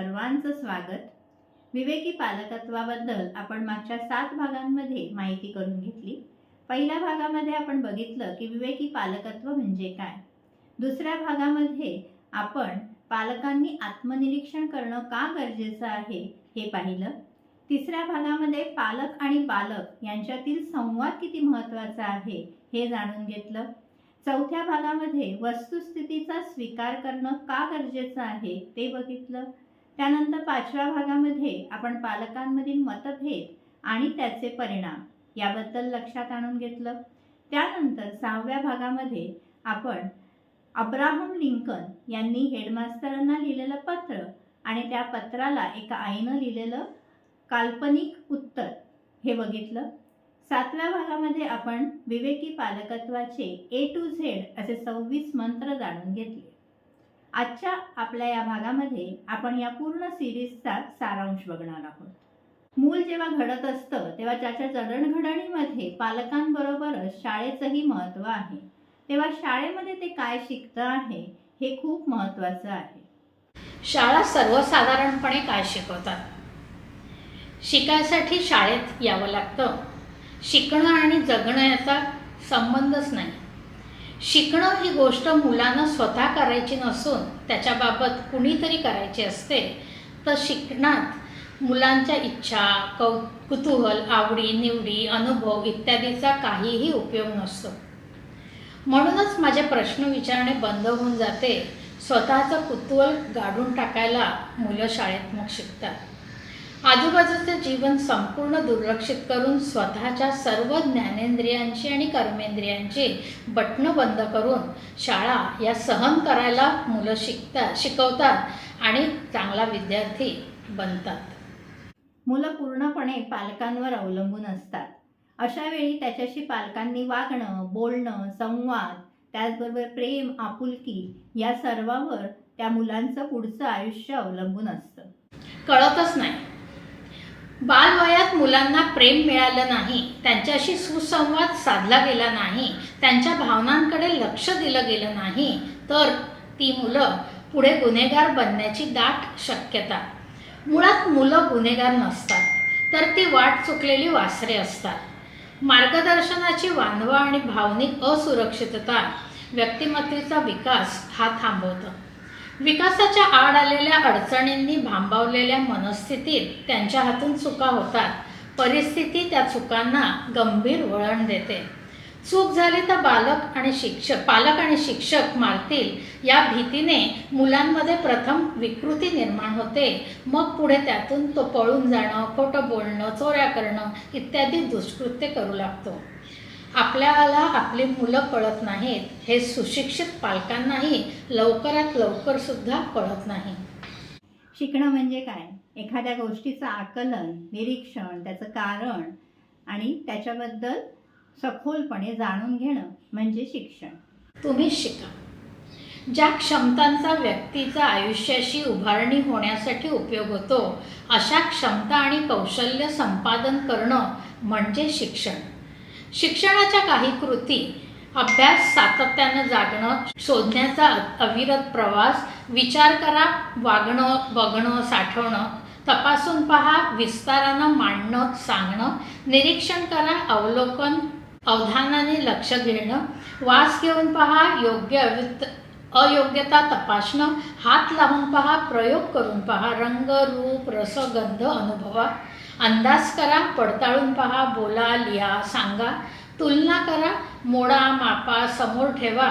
सर्वांचं स्वागत. विवेकी पालकत्वाबद्दल आपण मागच्या सात भागांमध्ये माहिती करून घेतली. पहिल्या भागामध्ये आपण बघितलं की विवेकी पालकत्व म्हणजे काय? दुसऱ्या भागामध्ये आपण पालकांनी आत्मनिरीक्षण करणं का गरजेचं आहे हे पाहिलं. तिसऱ्या भागामध्ये पालक आणि बालक यांच्यातील संवाद किती महत्त्वाचा आहे हे जाणून घेतलं. चौथ्या भागामध्ये वस्तुस्थितीचा स्वीकार करणं का गरजेचं आहे ते बघितलं. त्यानंतर पाचव्या भागामध्ये आपण पालकांमधील मतभेद आणि त्याचे परिणाम याबद्दल लक्षात आणून घेतलं. त्यानंतर सहाव्या भागामध्ये आपण अब्राहम लिंकन यांनी हेडमास्तरांना लिहिलेलं पत्र आणि त्या पत्राला एका आईनं लिहिलेलं काल्पनिक उत्तर हे बघितलं. सातव्या भागामध्ये आपण विवेकी पालकत्वाचे ए टू झेड असे सव्वीस मंत्र जाणून घेतले. आजच्या आपल्या या भागामध्ये आपण या पूर्ण सिरीजचा सारांश बघणार आहोत. मूल जेव्हा घडत असतं तेव्हा त्याच्या जडणघडणीमध्ये पालकांबरोबरच शाळेचंही महत्त्व आहे तेव्हा शाळेमध्ये ते काय शिकतं आहे हे खूप महत्त्वाचं आहे. शाळा सर्वसाधारणपणे काय शिकवतात? शिकायसाठी शाळेत यावं लागतं. शिकणं आणि जगणं याचा संबंधच नाही. शिकणं ही गोष्ट मुलांना स्वतः करायची नसून त्याच्याबाबत कुणीतरी करायची असते. तर शिकण्यात मुलांच्या इच्छा कौ कुतूहल आवडी निवडी अनुभव इत्यादीचा काहीही उपयोग नसतो. म्हणूनच माझे प्रश्न विचारणे बंद होऊन जाते. स्वतःचं कुतूहल गाडून टाकायला मुलं शाळेत मग शिकतात. आजूबाजूचे जीवन संपूर्ण दुर्लक्षित करून स्वतःच्या सर्व ज्ञानेंद्रियांची आणि कर्मेंद्रियांची बटणं बंद करून शाळा या सहन करायला मुलं शिकतात शिकवतात आणि चांगला विद्यार्थी बनतात. मुलं पूर्णपणे पालकांवर अवलंबून असतात. अशा वेळी त्याच्याशी पालकांनी वागणं बोलणं संवाद त्याचबरोबर प्रेम आपुलकी या सर्वावर त्या मुलांचं पुढचं आयुष्य अवलंबून असतं. कळतच नाही. बालवयात मुलांना प्रेम मिळालं नाही त्यांच्याशी सुसंवाद साधला गेला नाही त्यांच्या भावनांकडे लक्ष दिलं गेलं नाही तर ती मुलं पुढे गुन्हेगार बनण्याची दाट शक्यता. मुळात मुलं गुन्हेगार नसतात तर ती वाट चुकलेली वासरे असतात. मार्गदर्शनाची वानवा आणि भावनिक असुरक्षितता व्यक्तिमत्तेचा विकास हा थांबवतं. विकासाच्या आड आलेल्या अडचणींनी भांबावलेल्या मनस्थितीत त्यांच्या हातून चुका होतात. परिस्थिती त्या चुकांना गंभीर वळण देते. चूक झाली तर बालक आणि शिक्षक पालक आणि शिक्षक मारतील. या भीतीने मुलांमध्ये प्रथम विकृती निर्माण होते. मग पुढे त्यातून तो पळून जाणं खोटं बोलणं चोऱ्या करणं इत्यादी दुष्कृत्य करू लागतो. आपल्याला आपली मुलं कळत नाहीत हे सुशिक्षित पालकांनाही लवकरात लवकर सुद्धा कळत नाही. शिकणं म्हणजे काय? एखाद्या गोष्टीचं आकलन निरीक्षण त्याचं कारण आणि त्याच्याबद्दल सखोलपणे जाणून घेणं म्हणजे शिक्षण. तुम्ही शिका. ज्या क्षमतांचा व्यक्तीचा आयुष्याशी उभारणी होण्यासाठी उपयोग होतो अशा क्षमता आणि कौशल्य संपादन करणं म्हणजे शिक्षण. शिक्षणाच्या काही कृती अभ्यास सातत्यानं जागणं शोधण्याचा अविरत प्रवास विचार करा वागणं बघणं साठवणं तपासून पहा विस्तारानं मांडणं सांगणं निरीक्षण करा अवलोकन अवधानाने लक्ष घेणं वास घेऊन पहा योग्य अवित अयोग्यता तपासणं हात लावून पहा प्रयोग करून पहा रंग रूप रस गंध अनुभवा. अंदाज करा पडताळून पहा बोला लिहा सांगा. तुलना करा मोडा मापा समोर ठेवा.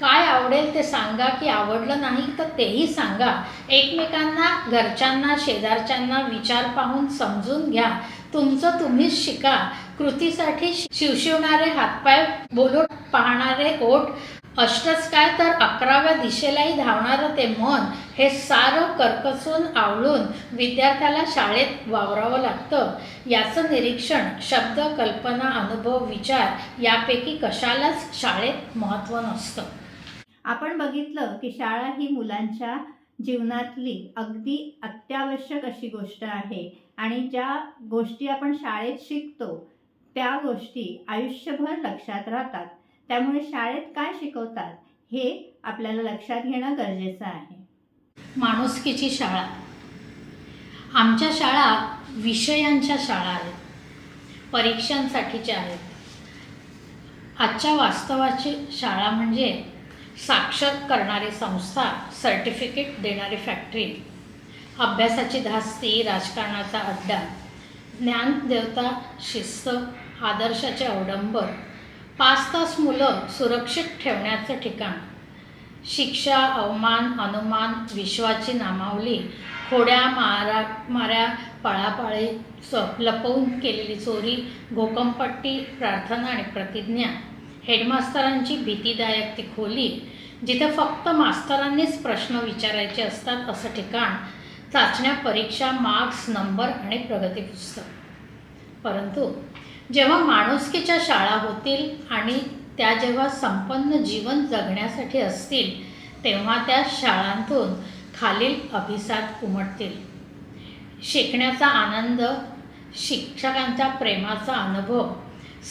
काय आवडेल ते सांगा की आवडलं नाही तर तेही सांगा. एकमेकांना घरच्यांना शेजारच्यांना विचार पाहून समजून घ्या. तुमचं तुम्हीच शिका. कृतीसाठी शिवशिवणारे हातपाय बोलून पाहणारे ओठ अष्टच काय तर अकराव्या दिशेलाही धावणारं ते मन हे सारं कर्कसून आवळून विद्यार्थ्याला शाळेत वावरावं लागतं. याचं निरीक्षण शब्द कल्पना अनुभव विचार यापैकी कशालाच शाळेत महत्त्व नसतं. आपण बघितलं की शाळा ही मुलांच्या जीवनातली अगदी अत्यावश्यक अशी गोष्ट आहे आणि ज्या गोष्टी आपण शाळेत शिकतो त्या गोष्टी आयुष्यभर लक्षात राहतात. त्यामुळे शाळेत काय शिकवतात हे आपल्याला लक्षात घेणं गरजेचं आहे. माणुसकीची शाळा. आमच्या शाळा विषयांच्या शाळा आहेत. परीक्षांसाठीच्या आहेत. आजच्या वास्तवाची शाळा म्हणजे साक्षर करणारी संस्था सर्टिफिकेट देणारी फॅक्टरी अभ्यासाची धास्ती राजकारणाचा अड्डा ज्ञानदेवता शिस्त आदर्शाचे अवडंबर पाच तास मुलं सुरक्षित ठेवण्याचं ठिकाण. शिक्षा अवमान अनुमान विश्वाची नामावली खोड्या मारा माऱ्या पळापाळी स लपवून केलेली चोरी घोकंपट्टी प्रार्थना आणि प्रतिज्ञा. हेडमास्तरांची भीतीदायक ती खोली जिथे फक्त मास्तरांनीच प्रश्न विचारायचे असतात असं ठिकाण. चाचण्या परीक्षा मार्क्स नंबर आणि प्रगती पुस्तक. परंतु जेव्हा माणुसकीच्या शाळा होतील आणि त्या जेव्हा संपन्न जीवन जगण्यासाठी असतील तेव्हा त्या शाळांतून खालील अभिसाद उमटतील. शिकण्याचा आनंद शिक्षकांच्या प्रेमाचा अनुभव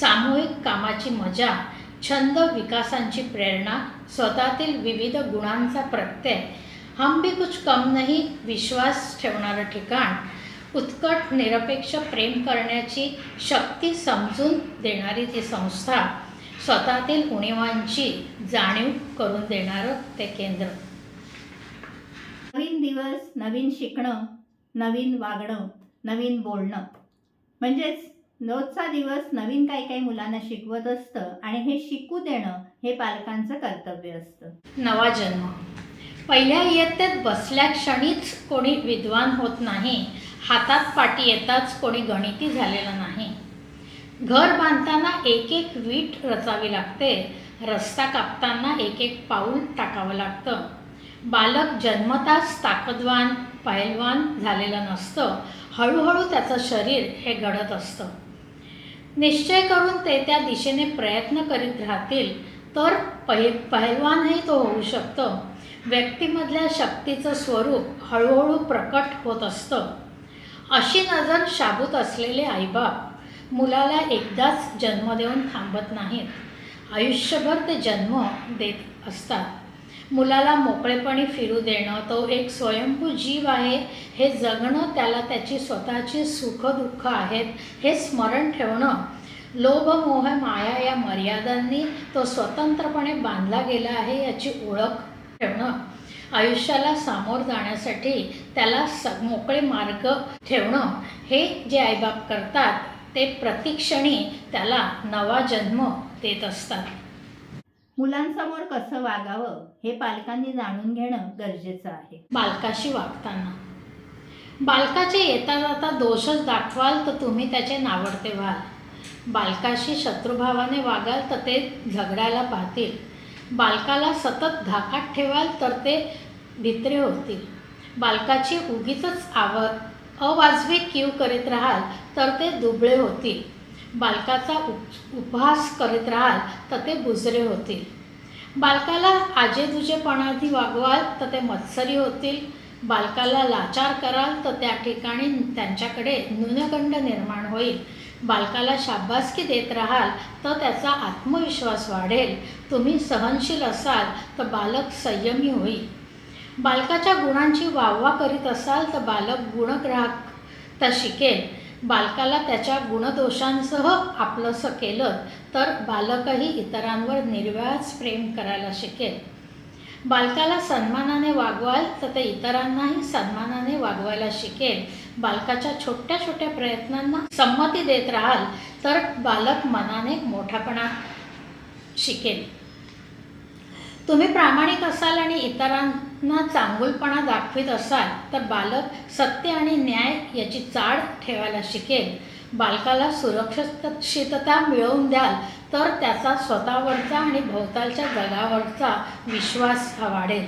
सामूहिक कामाची मजा छंद विकासांची प्रेरणा स्वतःतील विविध गुणांचा प्रत्यय हम भी कुछ कम नाही विश्वास ठेवणारं ठिकाण उत्कट निरपेक्ष प्रेम करण्याची शक्ती समजून देणारी ती संस्था स्वतःतील उणीवांची जाणीव करून देणारं ते केंद्र. नवीन दिवस नवीन शिकणं नवीन वागणं नवीन बोलणं. म्हणजेच रोजचा दिवस नवीन काही काही मुलांना शिकवत असतं आणि हे शिकू देणं हे पालकांचं कर्तव्य असतं. नवा जन्म. पहिल्या इयत्तेत बसल्या क्षणीच कोणी विद्वान होत नाही हातात पाटी येताच कोणी गणिती झालेलं नाही. घर बांधताना एक एक वीट रचावी लागते. रस्ता कापताना एक एक पाऊल टाकावं लागतं. बालक जन्मताच ताकदवान पैलवान झालेलं नसतं. हळूहळू त्याचं शरीर हे घडत असतं. निश्चय करून ते त्या दिशेने प्रयत्न करीत राहतील तर पहि पहिलवानही तो होऊ शकतो. व्यक्तीमधल्या शक्तीचं स्वरूप हळूहळू प्रकट होत असतं. अशी नजर शाबूत असलेले आईबाप मुलाला एकदाच जन्म देऊन थांबत नाहीत. आयुष्यभर ते जन्म देत असतात. मुलाला मोकळेपणी फिरू देणं तो एक स्वयंभू जीव आहे. हे जगणं त्याला त्याची स्वतःची सुखदुःख आहेत हे स्मरण ठेवणं. लोभ मोह माया या मर्यादांनी तो स्वतंत्रपणे बांधला गेला आहे याची ओळख ठेवणं. आयुष्याला सामोर जाण्यासाठी त्याला स मोकळे मार्ग ठेवणं हे जे आईबाप करतात ते प्रतिक्षणी त्याला नवा जन्म देत असतात. मुलांसमोर कसं वागावं हे पालकांनी जाणून घेणं गरजेचं आहे. बालकाशी वागताना. बालकाचे येता जाता दोषच दाखवाल तर तुम्ही त्याचे नावडते व्हाल. बालकाशी शत्रुभावाने वागाल तर ते झगडायला पाहतील. बालकाला सतत धाकात ठेवाल तर ते भित्रे होतील. बालकाची उगीच आव अवाजवी कीव करीत राहाल तर ते दुबळे होतील. बालकाचा उप उपहास करीत राहाल तर ते बुजरे होतील. बालकाला आजेदुजेपणाधी वागवाल तर ते मत्सरी होतील. बालकाला लाचार कराल तर त्या ठिकाणी त्यांच्याकडे न्यूनगंड निर्माण होईल. बालकाला शाबासकी देत राहाल तर त्याचा आत्मविश्वास वाढेल. तुम्ही सहनशील असाल तर बालक संयमी होईल. बालकाच्या गुणांची वाहवा करीत असाल तर बालक गुणग्राहक तर शिकेल. बालकाला त्याच्या गुणदोषांसह आपलंसं केलं तर बालकही इतरांवर निर्व्याज प्रेम करायला शिकेल. बालकाला सन्मानाने वागवाल तर ते इतरांनाही सन्मानाने वागवायला शिकेल. बालकाच्या छोट्या छोट्या प्रयत्नांना संमती देत राहाल तर बालक मनाने मोठापणा शिकेल. तुम्ही प्रामाणिक असाल आणि इतरांना चांगुलपणा दाखवित असाल तर बालक सत्य आणि न्याय याची चाळ ठेवायला शिकेल. बालकाला सुरक्षितता मिळवून द्याल तर त्याचा स्वतःवरचा आणि भोवतालच्या जगावरचा विश्वास हा वाढेल.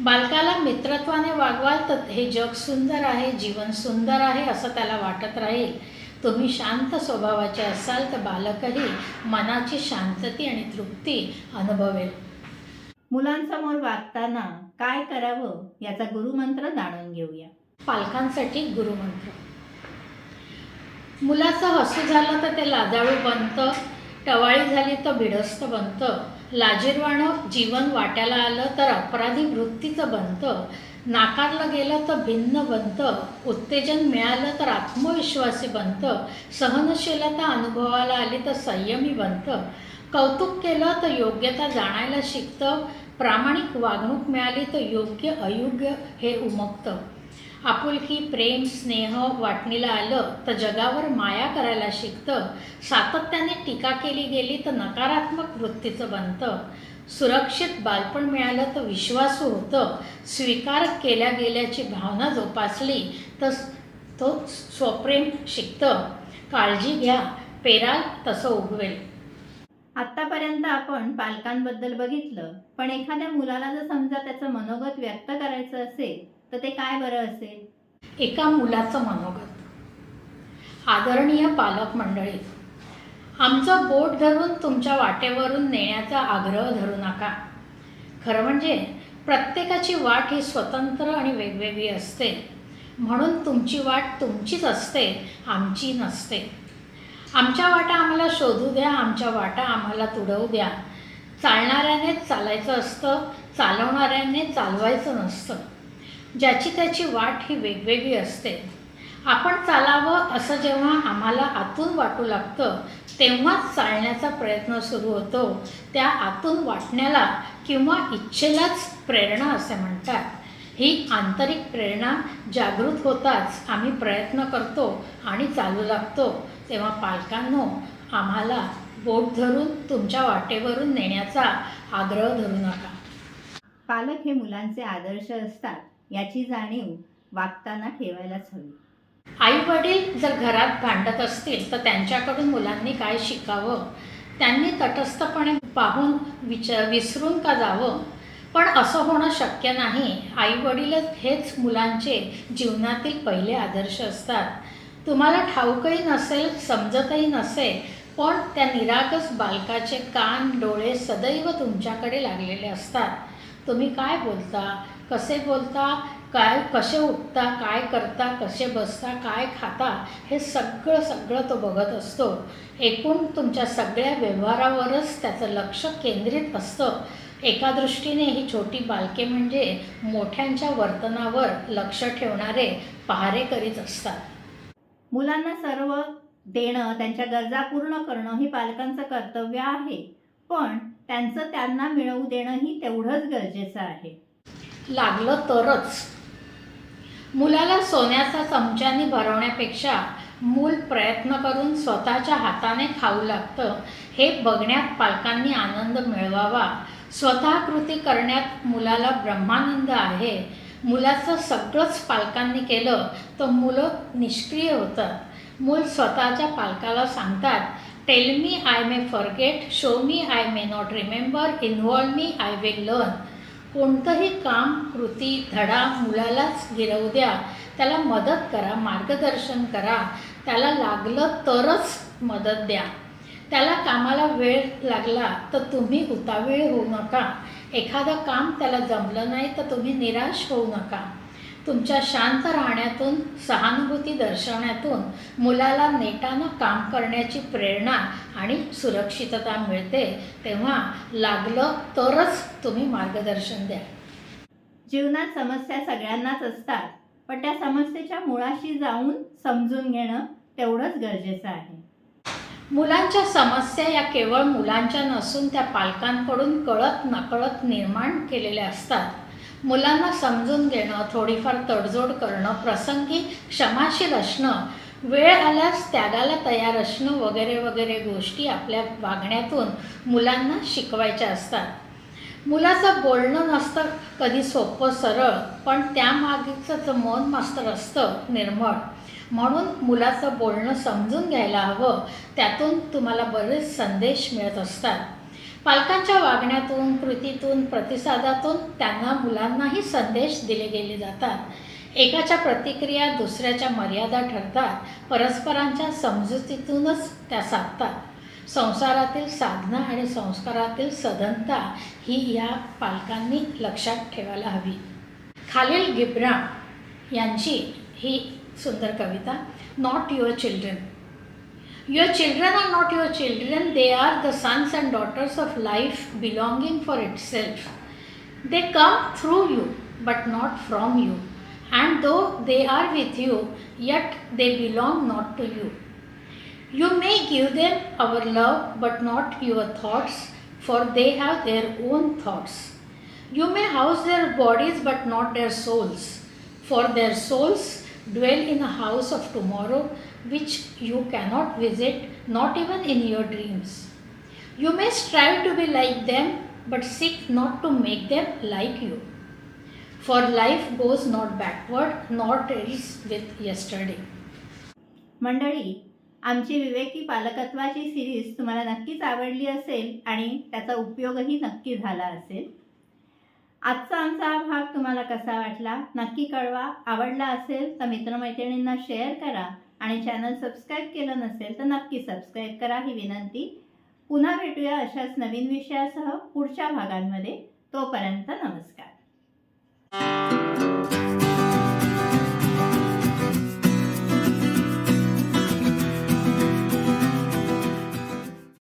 बालकाला मित्रत्वाने वागवाल तर हे जग सुंदर आहे जीवन सुंदर आहे असं त्याला वाटत राहील. तुम्ही शांत स्वभावाचे असाल तर बालकही मनाची शांतती आणि तृप्ती अनुभवेल. मुलांसमोर वागताना काय करावं याचा गुरुमंत्र जाणून घेऊया. पालकांसाठी गुरुमंत्र. मुलाचं हसू झालं तर ते लाजाळू बनतं. टवाळी झाली तर भिडस्त बनतं. लाजीरवाणं जीवन वाट्याला आलं तर अपराधी वृत्तीचं बनतं. नाकारलं गेलं तर भिन्न बनतं. उत्तेजन मिळालं तर आत्मविश्वासी बनतं. सहनशीलता अनुभवाला आली तर संयमी बनतं. कौतुक केलं तर योग्यता जाणायला शिकतं. प्रामाणिक वागणूक मिळाली तर योग्य अयोग्य हे उमगतं. आपुलकी प्रेम स्नेह वाटणीला आलं तर जगावर माया करायला शिकतं. सातत्याने टीका केली गेली तर नकारात्मक वृत्तीचं बनतं. सुरक्षित बालपण मिळालं तर विश्वासू होतं. स्वीकार केल्या गेल्याची भावना जोपासली तर तो स्वप्रेम शिकतं. काळजी घ्या पेराल तसं उगवेल. आत्तापर्यंत आपण पालकांबद्दल बघितलं पण एखाद्या मुलाला जर समजा त्याचं मनोगत व्यक्त करायचं असेल तर ते काय बरं असेल? एका मुलाचं मनोगत. आदरणीय पालक मंडळी आमचं बोट धरून तुमच्या वाटेवरून नेण्याचा आग्रह धरू नका. खरं म्हणजे प्रत्येकाची वाट ही स्वतंत्र आणि वेगवेगळी असते. म्हणून तुमची वाट तुमचीच असते आमची नसते. आमच्या वाटा आम्हाला शोधू द्या आमच्या वाटा आम्हाला तुडवू द्या. चालणाऱ्यानेच चालायचं असतं चालवणाऱ्याने चालवायचं नसतं. ज्याची त्याची वाट ही वेगवेगळी असते. आपण चालावं असं जेव्हा आम्हाला आतून वाटू लागतं तेव्हाच चालण्याचा प्रयत्न सुरू होतो. त्या आतून वाटण्याला किंवा इच्छेलाच प्रेरणा असे म्हणतात. ही आंतरिक प्रेरणा जागृत होताच आम्ही प्रयत्न करतो आणि चालू लागतो. तेव्हा पालकांनो आम्हाला बोट धरून तुमच्या वाटेवरून नेण्याचा आग्रह धरू नका. पालक हे मुलांचे आदर्श असतात. याची जाणीव वागताना ठेवायलाच हवी. आई वडील जर घरात भांडत असतील तर त्यांच्याकडून मुलांनी काय शिकावं? त्यांनी तटस्थपणे पाहून विच विसरून का जावं? पण असं होणं शक्य नाही. आईवडीलच हेच मुलांचे जीवनातील पहिले आदर्श असतात. तुम्हाला ठाऊकही नसेल समजतही नसेल पण त्या निरागस बालकाचे कान डोळे सदैव तुमच्याकडे लागलेले असतात. तुम्ही काय बोलता? कसे बोलता काय कसे उठता काय करता कसे बसता काय खाता हे सगळं सगळं तो बघत असतो. एकूण तुमच्या सगळ्या व्यवहारावरच त्याचं लक्ष केंद्रित असतं. एका दृष्टीने ही छोटी बालके म्हणजे मोठ्यांच्या वर्तनावर लक्ष ठेवणारे पहारेकरीच असतात. मुलांना सर्व देणं त्यांच्या गरजा पूर्ण करणं ही पालकांचं कर्तव्य आहे. पण त्यांचं त्यांना मिळवू देणंही तेवढंच गरजेचं आहे. लागलं तरच. मुलाला सोन्याचा चमच्याने भरवण्यापेक्षा मूल प्रयत्न करून स्वतःच्या हाताने खाऊ लागतं हे बघण्यात पालकांनी आनंद मिळवावा. स्वतः कृती करण्यात मुलाला ब्रह्मानंद आहे. मुलाचं सगळंच पालकांनी केलं तर मुलं निष्क्रिय होतात. मूल स्वतःच्या पालकाला सांगतात tell me I may forget show me I may not remember involve me I will learn कोणतंही काम कृती धडा मुलालाच गिरवू द्या. त्याला मदत करा मार्गदर्शन करा. त्याला लागलं तरच मदत द्या. त्याला कामाला वेळ लागला तर तुम्ही उतावीळ होऊ नका. एखादं काम त्याला जमलं नाही तर तुम्ही निराश होऊ नका. तुमच्या शांत राहण्यातून सहानुभूती दर्शवण्यातून मुलाला नेटानं काम करण्याची प्रेरणा आणि सुरक्षितता मिळते तेव्हा लागलं तरच तुम्ही मार्गदर्शन द्या. जीवनात समस्या सगळ्यांनाच असतात पण त्या समस्येच्या मुळाशी जाऊन समजून घेणं तेवढंच गरजेचं आहे. मुलांच्या समस्या या केवळ मुलांच्या नसून त्या पालकांकडून कळत नकळत निर्माण केलेल्या असतात. मुलांना समजून घेणं थोडीफार तडजोड करणं प्रसंगी क्षमाशील असणं वेळ आल्यास त्यागाला तयार असणं वगैरे वगैरे गोष्टी आपल्या वागण्यातून मुलांना शिकवायच्या असतात. मुलाचं बोलणं नसतं कधी सोपं सरळ पण त्यामागचं मन मास्तर असतं निर्मळ. म्हणून मुलाचं बोलणं समजून घ्यायला हवं त्यातून तुम्हाला बरेच संदेश मिळत असतात. पालकांच्या वागण्यातून कृतीतून प्रतिसादातून त्यांना मुलांनाही संदेश दिले गेले जातात. एकाच्या प्रतिक्रिया दुसऱ्याच्या मर्यादा ठरतात. परस्परांच्या समजुतीतूनच त्या साधतात. संसारातील साधना आणि संस्कारातील सधनता ही या पालकांनी लक्षात ठेवायला हवी. खालील गिब्रा यांची ही सुंदर कविता not your children Your children are not your children, they are the sons and daughters of life belonging for itself. They come through you, but not from you. And though they are with you, yet they belong not to you. You may give them our love, but not your thoughts, for they have their own thoughts. You may house their bodies, but not their souls, for their souls dwell in a house of tomorrow which you cannot visit, not even in your dreams. You may strive to be like them, but seek not to make them like you. For life goes not backward, nor is with yesterday. मंडळी आमची विवेकी पालकत्वाची series तुम्हाला नक्कीच आवडली असेल आणि त्याचा उपयोगही नक्की झाला असेल आजचा आमचा हा भाग तुम्हाला कसा वाटला नक्की कळवा आवडला असेल तर मित्रमैत्रिणींना शेअर करा आणि चॅनल सबस्क्राईब केलं नसेल तर नक्की सबस्क्राईब करा ही विनंती. पुन्हा भेटूया अशाच नवीन विषयासह पुढच्या भागांमध्ये. तोपर्यंत नमस्कार.